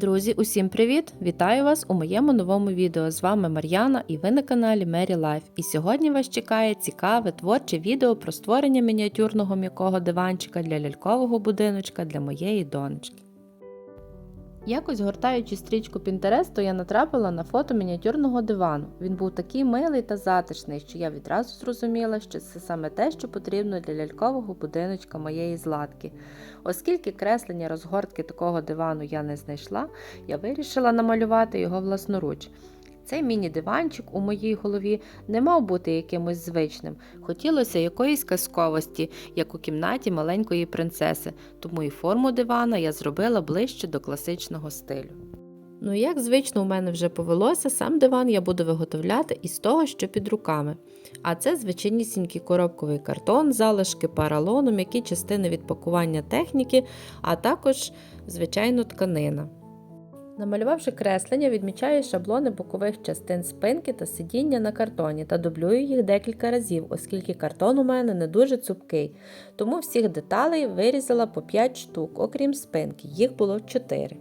Друзі, усім привіт! Вітаю вас у моєму новому відео. З вами Мар'яна і ви на каналі Mary Life. І сьогодні вас чекає цікаве творче відео про створення мініатюрного м'якого диванчика для лялькового будиночка для моєї донечки. Якось гортаючи стрічку Pinterest, я натрапила на фото мініатюрного дивану. Він був такий милий та затишний, що я відразу зрозуміла, що це саме те, що потрібно для лялькового будиночка моєї златки. Оскільки креслення розгортки такого дивану я не знайшла, я вирішила намалювати його власноруч. Цей міні-диванчик у моїй голові не мав бути якимось звичним. Хотілося якоїсь казковості, як у кімнаті маленької принцеси, тому і форму дивана я зробила ближче до класичного стилю. Ну, як звично у мене вже повелося, сам диван я буду виготовляти із того, що під руками. А це звичайнісінький коробковий картон, залишки паралону, м'які частини від пакування техніки, а також, звичайно, тканина. Намалювавши креслення, відмічаю шаблони бокових частин спинки та сидіння на картоні та дублюю їх декілька разів, оскільки картон у мене не дуже цупкий. Тому всіх деталей вирізала по 5 штук, окрім спинки, їх було 4.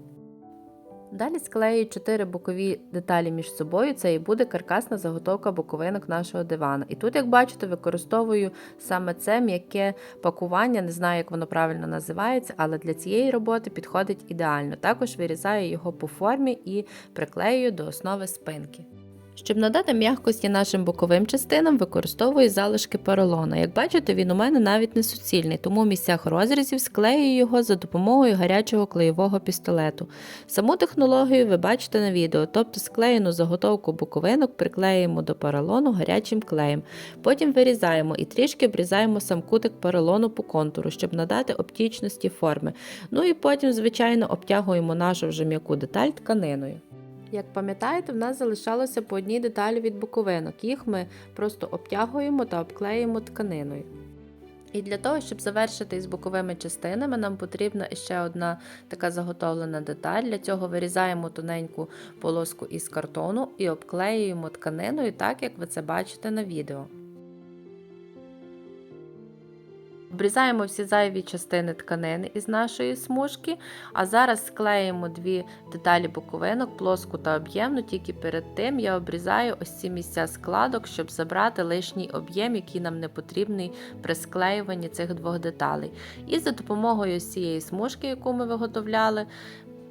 Далі склею 4 бокові деталі між собою, це і буде каркасна заготовка боковинок нашого дивана. І тут, як бачите, використовую саме це м'яке пакування, не знаю, як воно правильно називається, але для цієї роботи підходить ідеально. Також вирізаю його по формі і приклею до основи спинки. Щоб надати м'якості нашим боковим частинам, використовую залишки поролона. Як бачите, він у мене навіть не суцільний, тому в місцях розрізів склею його за допомогою гарячого клеєвого пістолету. Саму технологію ви бачите на відео, тобто склеєну заготовку боковинок приклеїмо до поролону гарячим клеєм. Потім вирізаємо і трішки обрізаємо сам кутик поролону по контуру, щоб надати оптічності форми. Ну і потім, звичайно, обтягуємо нашу вже м'яку деталь тканиною. Як пам'ятаєте, в нас залишалося по одній деталі від боковинок. Їх ми просто обтягуємо та обклеїмо тканиною. І для того, щоб завершити із боковими частинами, нам потрібна ще одна така заготовлена деталь. Для цього вирізаємо тоненьку полоску із картону і обклеюємо тканиною, так як ви це бачите на відео. Обрізаємо всі зайві частини тканини із нашої смужки, а зараз склеїмо дві деталі боковинок, плоску та об'ємну, тільки перед тим я обрізаю ось ці місця складок, щоб забрати лишній об'єм, який нам не потрібний при склеюванні цих двох деталей. І за допомогою цієї смужки, яку ми виготовляли,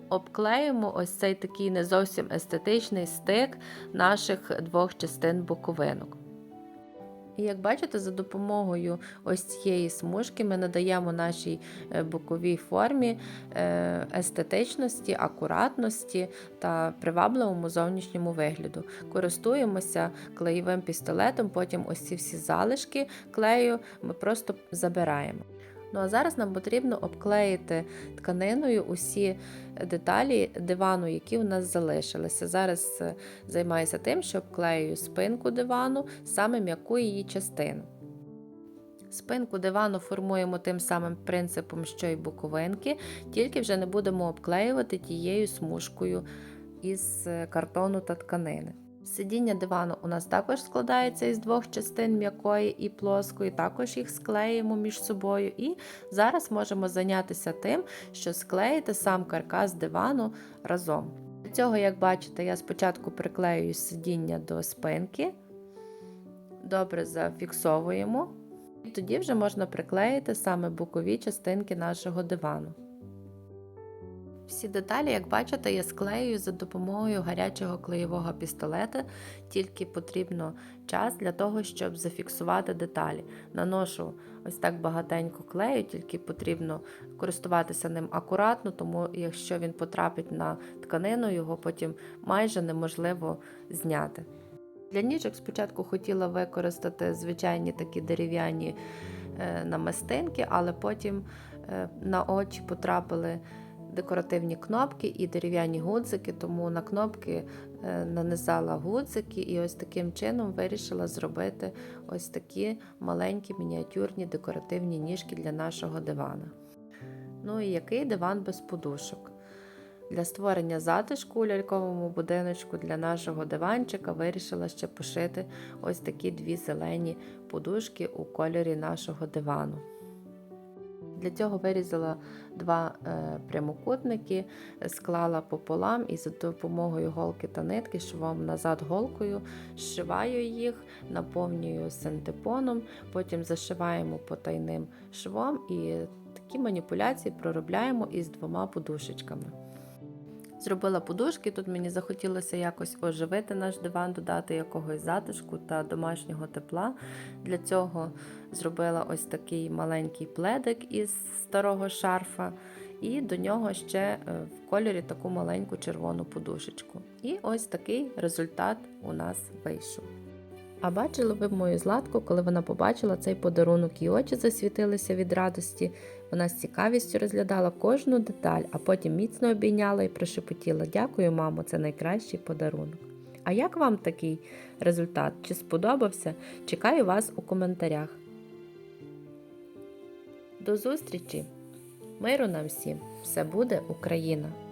обклеїмо ось цей такий не зовсім естетичний стик наших двох частин боковинок. І як бачите, за допомогою ось цієї смужки ми надаємо нашій е, боковій формі е, естетичності, акуратності та привабливому зовнішньому вигляду. Користуємося клеєвим пістолетом, потім ось ці всі залишки клею ми просто забираємо. Ну а зараз нам потрібно обклеїти тканиною усі деталі дивану, які у нас залишилися. Зараз е, займаюся тим, що обклеюю спинку дивану, саме м'яку її частину. Спинку дивану формуємо тим самим принципом, що й боковинки, тільки вже не будемо обклеювати тією смужкою із е, картону та тканини. Сидіння дивану у нас також складається із двох частин м'якої і плоскої, також їх склеїмо між собою. І зараз можемо зайнятися тим, що склеїти сам каркас дивану разом. Для цього, як бачите, я спочатку приклеюю сидіння до спинки, добре зафіксовуємо, і тоді вже можна приклеїти саме бокові частинки нашого дивану. Всі деталі, як бачите, я склеюю за допомогою гарячого клеєвого пістолета, тільки потрібно час для того, щоб зафіксувати деталі. Наношу ось так багатенько клею, тільки потрібно користуватися ним акуратно, тому якщо він потрапить на тканину, його потім майже неможливо зняти. Для ніжок спочатку хотіла використати звичайні такі дерев'яні е, намистинки, але потім е, на очі потрапили декоративні кнопки і дерев'яні гудзики, тому на кнопки е, нанизала гудзики і ось таким чином вирішила зробити ось такі маленькі мініатюрні декоративні ніжки для нашого дивана. Ну і який диван без подушок? Для створення затишку у ляльковому будиночку для нашого диванчика вирішила ще пошити ось такі дві зелені подушки у кольорі нашого дивану. Для цього вирізала два е, прямокутники, склала пополам і за допомогою голки та нитки швом назад голкою, зшиваю їх, наповнюю синтепоном, потім зашиваємо потайним швом і такі маніпуляції проробляємо із двома подушечками. Зробила подушки, тут мені захотілося якось оживити наш диван, додати якогось затишку та домашнього тепла. Для цього зробила ось такий маленький пледик із старого шарфа, і до нього ще е, в кольорі таку маленьку червону подушечку. І ось такий результат у нас вийшов. А бачили ви мою златку, коли вона побачила цей подарунок, і очі засвітилися від радості. Вона з цікавістю розглядала кожну деталь, а потім міцно обійняла і прошепотіла: Дякую, мамо, це найкращий подарунок. А як вам такий результат? Чи сподобався? Чекаю вас у коментарях. До зустрічі! Миру нам всім! Все буде Україна!